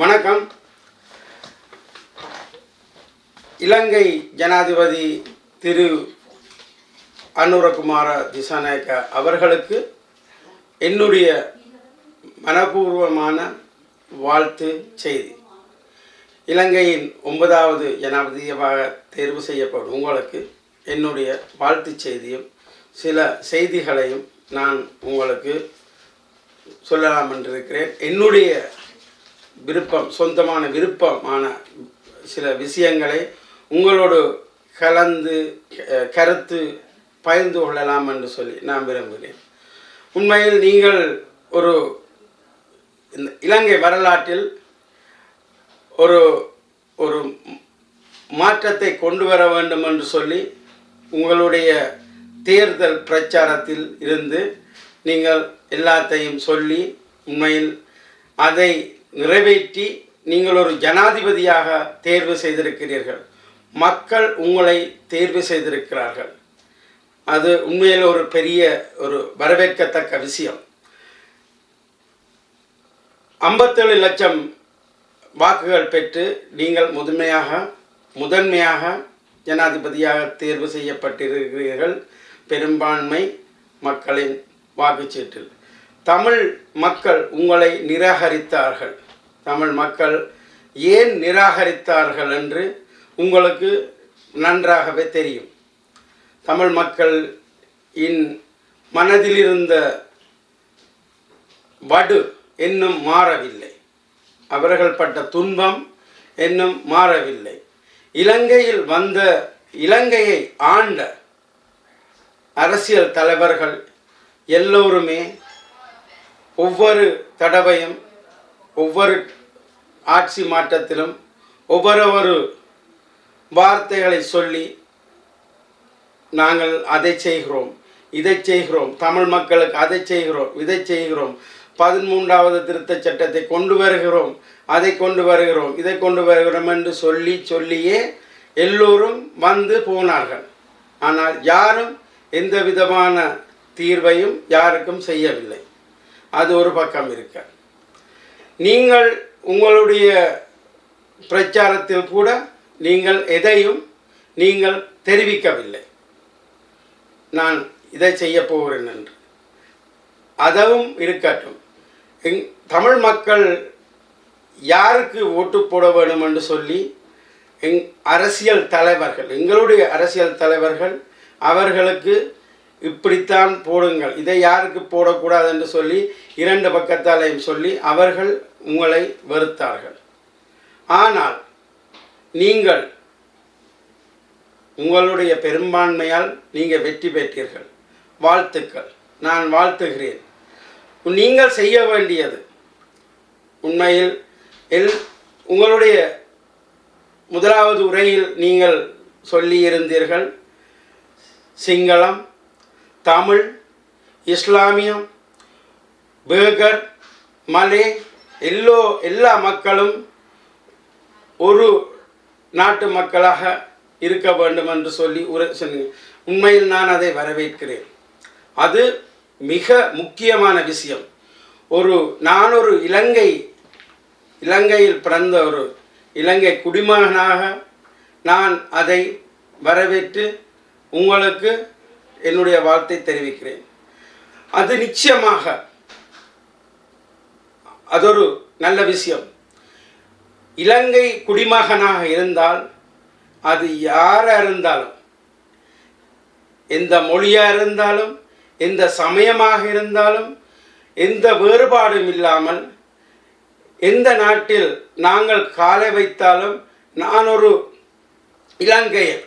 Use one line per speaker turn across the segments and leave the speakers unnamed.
வணக்கம். இலங்கை ஜனாதிபதி திரு அனுரகுமார திசாநாயக்க அவர்களுக்கு என்னுடைய மனப்பூர்வமான வாழ்த்து செய்தி. இலங்கையின் ஒன்பதாவது ஜனாதிபதியாக தேர்வு செய்யப்படும் உங்களுக்கு என்னுடைய வாழ்த்து செய்தியும் சில செய்திகளையும் நான் உங்களுக்கு சொல்லலாம் என்றிருக்கிறேன். என்னுடைய விருப்பம் சொந்தமான விருப்பமான சில விஷயங்களை உங்களோடு கலந்து கருத்து பகிர்ந்து கொள்ளலாம் என்று சொல்லி நான் விரும்புகிறேன். உண்மையில் நீங்கள் ஒரு இந்த இலங்கை வரலாற்றில் ஒரு ஒரு மாற்றத்தை கொண்டு வர வேண்டும் என்று சொல்லி உங்களுடைய தேர்தல் பிரச்சாரத்தில் இருந்து நீங்கள் எல்லாத்தையும் சொல்லி உண்மையில் அதை நிறைவேற்றி நீங்கள் ஒரு ஜனாதிபதியாக தேர்வு செய்திருக்கிறீர்கள். மக்கள் உங்களை தேர்வு செய்திருக்கிறார்கள். அது உண்மையில் ஒரு பெரிய ஒரு வரவேற்கத்தக்க விஷயம். ஐம்பத்தேழு லட்சம் வாக்குகள் பெற்று நீங்கள் முதன்மையாக முதன்மையாக ஜனாதிபதியாக தேர்வு செய்யப்பட்டிருக்கிறீர்கள். பெரும்பான்மை மக்களின் வாக்குச்சீட்டில். தமிழ் மக்கள் உங்களை நிராகரித்தார்கள். தமிழ் மக்கள் ஏன் நிராகரித்தார்கள் என்று உங்களுக்கு நன்றாகவே தெரியும். தமிழ் மக்கள் இன் மனதிலிருந்த வடு இன்னும் மாறவில்லை. அவர்கள் பட்ட துன்பம் இன்னும் மாறவில்லை. இலங்கையில் வந்த இலங்கையை ஆண்ட அரசியல் தலைவர்கள் எல்லோருமே ஒவ்வொரு தடவையும் ஒவ்வொரு ஆட்சி மாற்றத்திலும் ஒவ்வொரு வார்த்தைகளை சொல்லி நாங்கள் அதை செய்கிறோம் இதை செய்கிறோம் தமிழ் மக்களுக்கு அதை செய்கிறோம் இதை செய்கிறோம் பதிமூன்றாவது திருத்த சட்டத்தை கொண்டு வருகிறோம் அதை கொண்டு வருகிறோம் இதை கொண்டு வருகிறோம் என்று சொல்லி சொல்லியே எல்லோரும் வந்து போனார்கள். ஆனால் யாரும் எந்த விதமான தீர்வையும் யாருக்கும் செய்யவில்லை. அது ஒரு பக்கம் இருக்க. நீங்கள் உங்களுடைய பிரச்சாரத்தில் கூட நீங்கள் எதையும் நீங்கள் தெரிவிக்கவில்லை. நான் இதை செய்ய போகிறேன் என்று. அதுவும் இருக்கட்டும். எங் தமிழ் மக்கள் யாருக்கு ஓட்டு போட வேண்டும் என்று சொல்லி எங் அரசியல் தலைவர்கள் எங்களுடைய அரசியல் தலைவர்கள் அவர்களுக்கு இப்படித்தான் போடுங்கள். இதை யாருக்கு போடக்கூடாது என்று சொல்லி இரண்டு பக்கத்தாலையும் சொல்லி அவர்கள் உங்களை வெறுத்தார்கள். ஆனால் நீங்கள் உங்களுடைய பெரும்பான்மையால் நீங்கள் வெற்றி பெற்றீர்கள். வாழ்த்துக்கள். நான் வாழ்த்துகிறேன். நீங்கள் செய்ய வேண்டியது உண்மையில் எல் உங்களுடைய முதலாவது உரையில் நீங்கள் சொல்லியிருந்தீர்கள். சிங்களம் தமிழ் இஸ்லாமியம் பேகர் மலே எல்லோ எல்லா மக்களும் ஒரு நாட்டு மக்களாக இருக்க வேண்டும் என்று சொல்லி உரை சொன்னீங்க. உண்மையில் நான் அதை வரவேற்கிறேன். அது மிக முக்கியமான விஷயம். ஒரு நான் ஒரு இலங்கை இலங்கையில் பிறந்த ஒரு இலங்கை குடிமகனாக நான் அதை வரவேற்று உங்களுக்கு என்னுடைய வாழ்த்தை தெரிவிக்கிறேன். அது நிச்சயமாக அதொரு நல்ல விஷயம். இலங்கை குடிமகனாக இருந்தால் அது யாராக இருந்தாலும் எந்த மொழியாக இருந்தாலும் எந்த சமயமாக இருந்தாலும் எந்த வேறுபாடும் இல்லாமல் எந்த நாட்டில் நாங்கள் காலை வைத்தாலும் நான் ஒரு இலங்கையர்.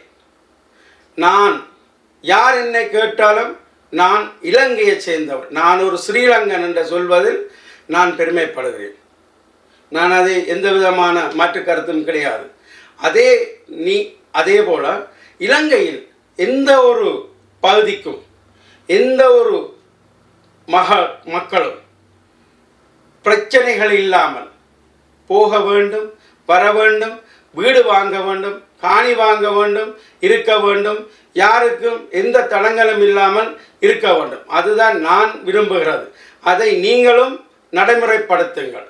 நான் யார் என்னை கேட்டாலும் நான் இலங்கையைச் சேர்ந்தவர் நான் ஒரு ஸ்ரீலங்கன் என்று சொல்வதில் நான் பெருமைப்படுகிறேன். நான் அதை எந்த விதமான மாற்று கருத்தும் கிடையாது. அதே நீ அதே போல இலங்கையில் எந்த ஒரு பகுதிக்கும் எந்த ஒரு மக மக்களும் பிரச்சனைகள் இல்லாமல் போக வேண்டும் வர வேண்டும் வீடு வாங்க வேண்டும் காணி வாங்க வேண்டும் இருக்க வேண்டும். யாருக்கும் எந்த தடங்களும் இல்லாமல் இருக்க வேண்டும். அதுதான் நான் விரும்புகிறது. அதை நீங்களும் நடைமுறைப்படுத்துங்கள்.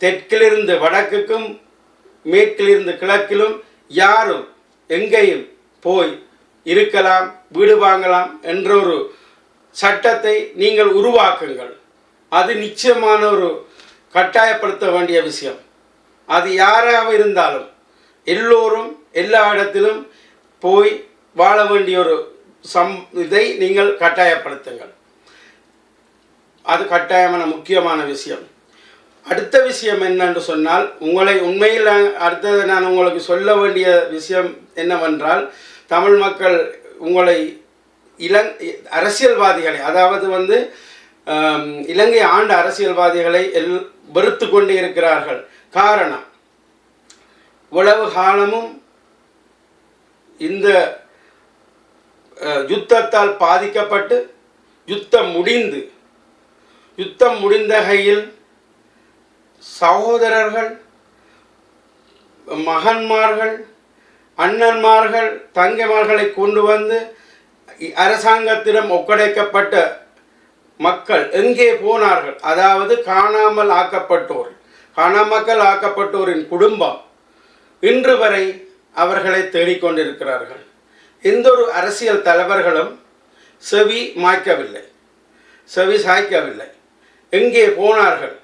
தெற்கிலிருந்து வடக்குக்கும் மேற்கிலிருந்து கிழக்கிலும் யாரும் எங்கேயும் போய் இருக்கலாம் வீடு வாங்கலாம் என்ற ஒரு சட்டத்தை நீங்கள் உருவாக்குங்கள். அது நிச்சயமான ஒரு கட்டாயப்படுத்த வேண்டிய விஷயம். அது யாராக இருந்தாலும் எல்லோரும் எல்லா இடத்திலும் போய் வாழ வேண்டிய ஒரு சம் இதை நீங்கள் கட்டாயப்படுத்துங்கள். அது கட்டாயமான முக்கியமான விஷயம். அடுத்த விஷயம் என்னன்னு சொன்னால் உங்களை உண்மையில் நான் அடுத்தது நான் உங்களுக்கு சொல்ல வேண்டிய விஷயம் என்னவென்றால் தமிழ் மக்கள் உங்களை இளங் அரசியல்வாதிகளை அதாவது வந்து இலங்கை ஆண்ட அரசியல்வாதிகளை எல் வெறுத்து கொண்டு இருக்கிறார்கள். காரணம் இவ்வளவு காலமும் இந்த யுத்தத்தால் பாதிக்கப்பட்டு யுத்தம் முடிந்து யுத்தம் முடிந்த கையில் சகோதரர்கள் மகன்மார்கள் அண்ணன்மார்கள் தங்கைமார்களை கொண்டு வந்து அரசாங்கத்திடம் ஒப்படைக்கப்பட்ட மக்கள் எங்கே போனார்கள்? அதாவது காணாமல் ஆக்கப்பட்டோர் காணாமக்கள் ஆக்கப்பட்டோரின் குடும்பம். இன்று வரை அவர்களை தேடிக்கொண்டிருக்கிறார்கள். எந்த ஒரு அரசியல் தலைவர்களும் செவி மாய்க்கவில்லை. செவி சாய்க்கவில்லை. எங்கே போனார்கள்?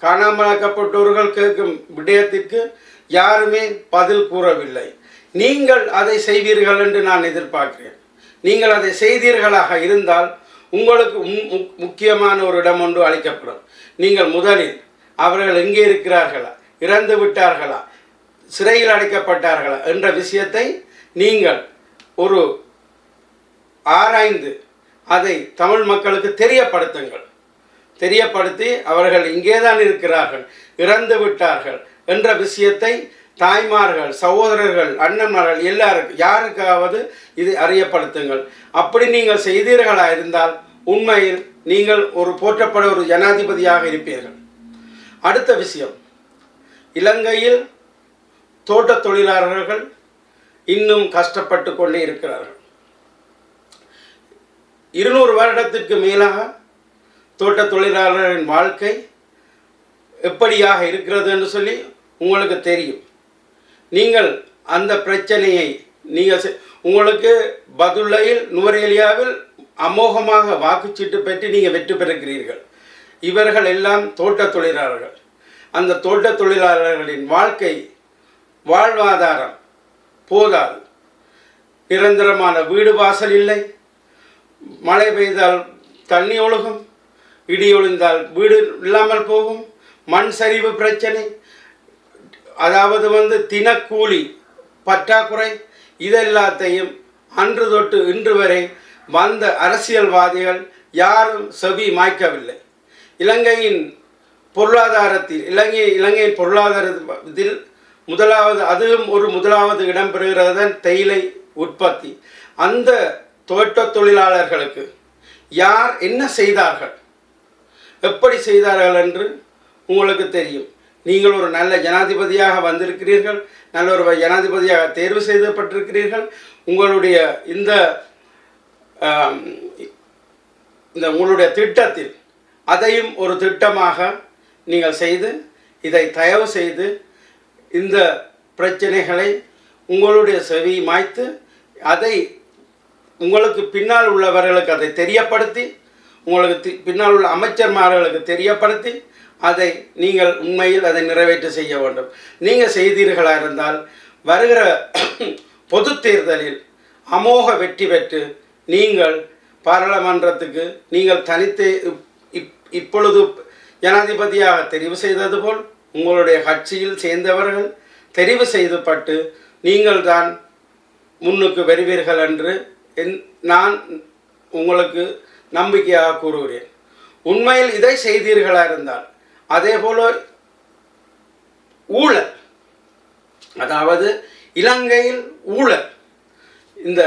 காணாமலாக்கப்பட்டோர்கள் கேட்கும் விடயத்திற்கு யாருமே பதில் கூறவில்லை. நீங்கள் அதை செய்வீர்கள் என்று நான் எதிர்பார்க்கிறேன். நீங்கள் அதை செய்தீர்களாக இருந்தால் உங்களுக்கு மு- முக்கியமான ஒரு இடம் ஒன்று அளிக்கப்படும். நீங்கள் முதலில் அவர்கள் எங்கே இருக்கிறார்களா? இறந்து விட்டார்களா சிறையில் அடைக்கப்பட்டார்கள் என்ற விஷயத்தை நீங்கள் ஒரு ஆராய்ந்து அதை தமிழ் மக்களுக்கு தெரியப்படுத்துங்கள். தெரியப்படுத்தி அவர்கள் இங்கேதான் இருக்கிறார்கள் இறந்து விட்டார்கள் என்ற விஷயத்தை தாய்மார்கள் சகோதரர்கள் அண்ணன்மார்கள் எல்லாருக்கும் யாருக்காவது இது அறியப்படுத்துங்கள். அப்படி நீங்கள் செய்தீர்களா இருந்தால் உண்மையில் நீங்கள் ஒரு போற்றப்பட ஒரு ஜனாதிபதியாக இருப்பீர்கள். அடுத்த விஷயம். இலங்கையில் தோட்ட தொழிலாளர்கள் இன்னும் கஷ்டப்பட்டு கொண்டே இருக்கிறார்கள். இருநூறு வருடத்திற்கு மேலாக தோட்ட தொழிலாளர்களின் வாழ்க்கை எப்படியாக இருக்கிறது என்று சொல்லி உங்களுக்கு தெரியும். நீங்கள் அந்த பிரச்சனையை நீங்கள் செ- உங்களுக்கு பதுளையில் நுவரேலியாவில் அமோகமாக வாக்குச்சீட்டு பெற்று நீங்கள் வெற்றி பெறுகிறீர்கள். இவர்கள் எல்லாம் தோட்டத் தொழிலாளர்கள் அந்த தோட்ட தொழிலாளர்களின் வாழ்க்கை வாழ்வாதாரம் போதாது. நிரந்தரமான வீடு வாசல் இல்லை. மழை பெய்தால் தண்ணி ஒழுகும். இடி ஒழுந்தால் வீடு இல்லாமல் போகும். மண் சரிவு பிரச்சனை. அதாவது வந்து தினக்கூலி பற்றாக்குறை இதெல்லாத்தையும் அன்று தொட்டு இன்று வரை வந்த அரசியல்வாதிகள் யாரும் செவி மாய்க்கவில்லை. இலங்கையின் பொருளாதாரத்தில் இலங்கை இலங்கையின் பொருளாதாரத்தில் முதலாவது அதுவும் ஒரு முதலாவது இடம் பெறுகிறது தான் தேயிலை உற்பத்தி. அந்த தோட்ட தொழிலாளர்களுக்கு யார் என்ன செய்தார்கள்? எப்படி செய்தார்கள் என்று உங்களுக்கு தெரியும். நீங்கள் ஒரு நல்ல ஜனாதிபதியாக வந்திருக்கிறீர்கள் நல்ல ஒரு ஜனாதிபதியாக தேர்வு செய்யப்பட்டிருக்கிறீர்கள் உங்களுடைய இந்த இந்த உங்களுடைய திட்டத்தில் அதையும் ஒரு திட்டமாக நீங்கள் செய்து இதை தயவு செய்து இந்த பிரச்சனைகளை உங்களுடைய செவி மாய்த்து அதை உங்களுக்கு பின்னால் உள்ளவர்களுக்கு அதை தெரியப்படுத்தி உங்களுக்கு தி- பின்னால் உள்ள அமைச்சர்மார்களுக்கு தெரியப்படுத்தி அதை நீங்கள் உண்மையில் அதை நிறைவேற்ற செய்ய வேண்டும். நீங்கள் செய்தீர்களா இருந்தால் வருகிற பொது தேர்தலில் அமோக வெற்றி பெற்று நீங்கள் பாராளுமன்றத்துக்கு நீங்கள் தனித்து இப்- இப்- இப்பொழுது ஜனாதிபதியாக தெரிவு செய்தது போல் உங்களுடைய கட்சியில் சேர்ந்தவர்கள் தெரிவு செய்துப்பட்டு நீங்கள் தான் முன்னுக்கு வருவீர்கள் என்று என் நான் உங்களுக்கு நம்பிக்கையாக கூறுகிறேன். உண்மையில் இதை செய்தீர்களா இருந்தால் அதே போல ஊழல் அதாவது இலங்கையில் ஊழல் இந்த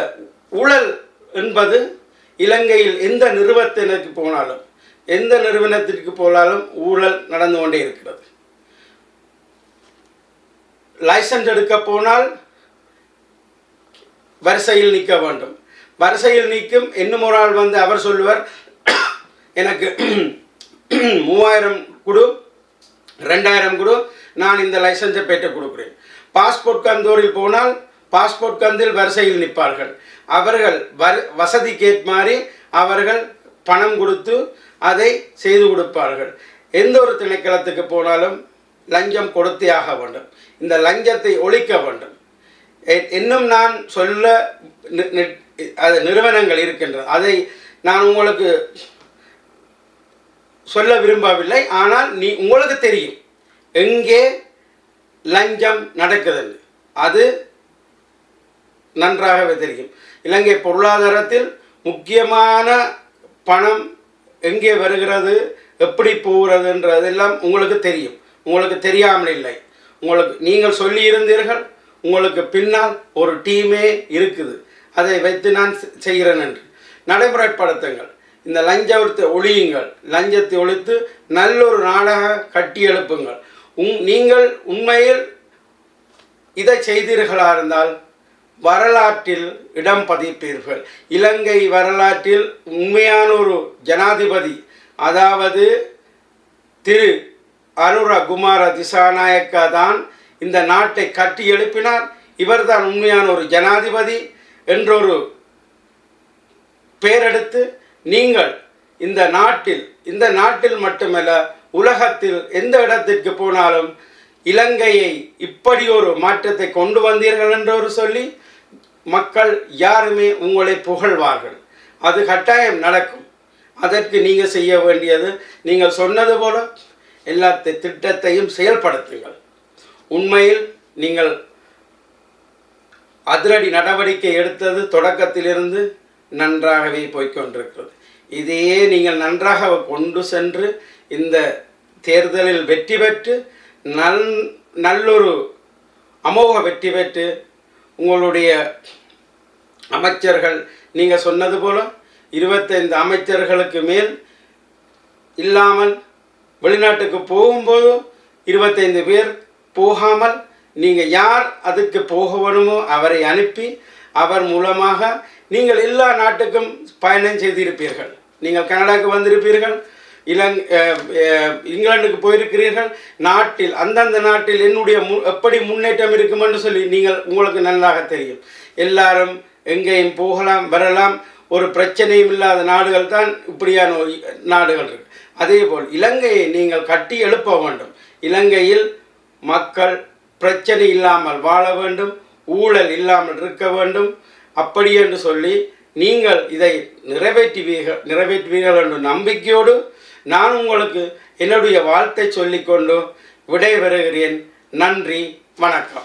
ஊழல் என்பது இலங்கையில் எந்த நிறுவனத்திற்கு போனாலும் எந்த நிறுவனத்திற்கு போனாலும் ஊழல் நடந்து கொண்டே இருக்கிறது. லைசன்ஸ் எடுக்க போனால் வரிசையில் நிற்க வேண்டும். வரிசையில் நிற்கும் இன்னும் ஒரு ஆள் வந்து அவர் சொல்லுவார் எனக்கு மூவாயிரம் கொடு ரெண்டாயிரம் கொடு நான் இந்த லைசன்ஸை பெற்றுக் கொடுக்குறேன். பாஸ்போர்ட் கந்தோரில் போனால் பாஸ்போர்ட் கந்தில் வரிசையில் நிற்பார்கள். அவர்கள் வர் வசதிக்கேற்ற மாதிரி அவர்கள் பணம் கொடுத்து அதை செய்து கொடுப்பார்கள். எந்த ஒரு திணைக்களத்துக்கு போனாலும் லஞ்சம் கொடுத்தே ஆக வேண்டும். இந்த லஞ்சத்தை ஒழிக்க வேண்டும். இன்னும் நான் சொல்ல அது நிறுவனங்கள் இருக்கின்றது அதை நான் உங்களுக்கு சொல்ல விரும்பவில்லை. ஆனால் நீ உங்களுக்கு தெரியும். எங்கே லஞ்சம் நடக்குதுன்னு. அது நன்றாகவே தெரியும். இலங்கை பொருளாதாரத்தில் முக்கியமான பணம் எங்கே வருகிறது எப்படி போகிறதுன்றதெல்லாம் உங்களுக்கு தெரியும். உங்களுக்கு தெரியாமல் இல்லை. உங்களுக்கு நீங்கள் சொல்லி இருந்தீர்கள் உங்களுக்கு பின்னால் ஒரு டீமே இருக்குது. அதை வைத்து நான் செ- செய்கிறேன் என்று. நடைமுறைப்படுத்துங்கள். இந்த லஞ்சத்தை ஒழியுங்கள். லஞ்சத்தை ஒழித்து நல்லொரு நாடக கட்டி எழுப்புங்கள். உங் நீங்கள் உண்மையில் இதை செய்தீர்களா இருந்தால் வரலாற்றில் இடம் பதிப்பீர்கள். இலங்கை வரலாற்றில் உண்மையான ஒரு ஜனாதிபதி அதாவது திரு அனுர குமார திசாநாயக்கா தான் இந்த நாட்டை கட்டி எழுப்பினார். இவர்தான் உண்மையான ஒரு ஜனாதிபதி என்றொரு பேரெடுத்து நீங்கள் இந்த நாட்டில் இந்த நாட்டில் மட்டுமல்ல உலகத்தில் எந்த இடத்திற்கு போனாலும் இலங்கையை இப்படி ஒரு மாற்றத்தை கொண்டு வந்தீர்கள் என்றொரு சொல்லி மக்கள் யாருமே உங்களை புகழ்வார்கள். அது கட்டாயம் நடக்கும். அதற்கு நீங்கள் செய்ய வேண்டியது நீங்கள் சொன்னது போல எல்லா திட்டத்தையும் செயல்படுத்துங்கள். உண்மையில் நீங்கள் அதிரடி நடவடிக்கை எடுத்தது தொடக்கத்திலிருந்து நன்றாகவே போய்கொண்டிருக்கிறது இதையே நீங்கள் நன்றாக கொண்டு சென்று இந்த தேர்தலில் வெற்றி பெற்று நல் நல்லொரு அமோக வெற்றி பெற்று உங்களுடைய அமைச்சர்கள் நீங்கள் சொன்னது போல இருபத்தைந்து அமைச்சர்களுக்கு மேல் இல்லாமல் வெளிநாட்டுக்கு போகும்போது இருபத்தைந்து பேர் போகாமல் நீங்கள் யார் அதுக்கு போக வேணுமோ அவரை அனுப்பி அவர் மூலமாக நீங்கள் எல்லா நாட்டுக்கும் பயணம் செய்திருப்பீர்கள். நீங்கள் கனடாவுக்கு வந்திருப்பீர்கள் இலங் இங்கிலாந்துக்கு போயிருக்கிறீர்கள் நாட்டில் அந்தந்த நாட்டில் என்னுடைய மு எப்படி முன்னேற்றம் இருக்குமென்று சொல்லி நீங்கள் உங்களுக்கு நன்றாக தெரியும். எல்லாரும் எங்கேயும் போகலாம் வரலாம் ஒரு பிரச்சனையும் இல்லாத நாடுகள் தான் இப்படியான ஒரு நாடுகள் இருக்கு. அதேபோல் இலங்கையை நீங்கள் கட்டி எழுப்ப வேண்டும். இலங்கையில் மக்கள் பிரச்சனை இல்லாமல் வாழ வேண்டும் ஊழல் இல்லாமல் இருக்க வேண்டும். அப்படி என்று சொல்லி நீங்கள் இதை நிறைவேற்றுவீர்கள் நிறைவேற்றுவீர்கள் என்ற நம்பிக்கையோடு நான் உங்களுக்கு என்னுடைய வாழ்த்தை சொல்லிக்கொண்டு விடைபெறுகிறேன். நன்றி வணக்கம்.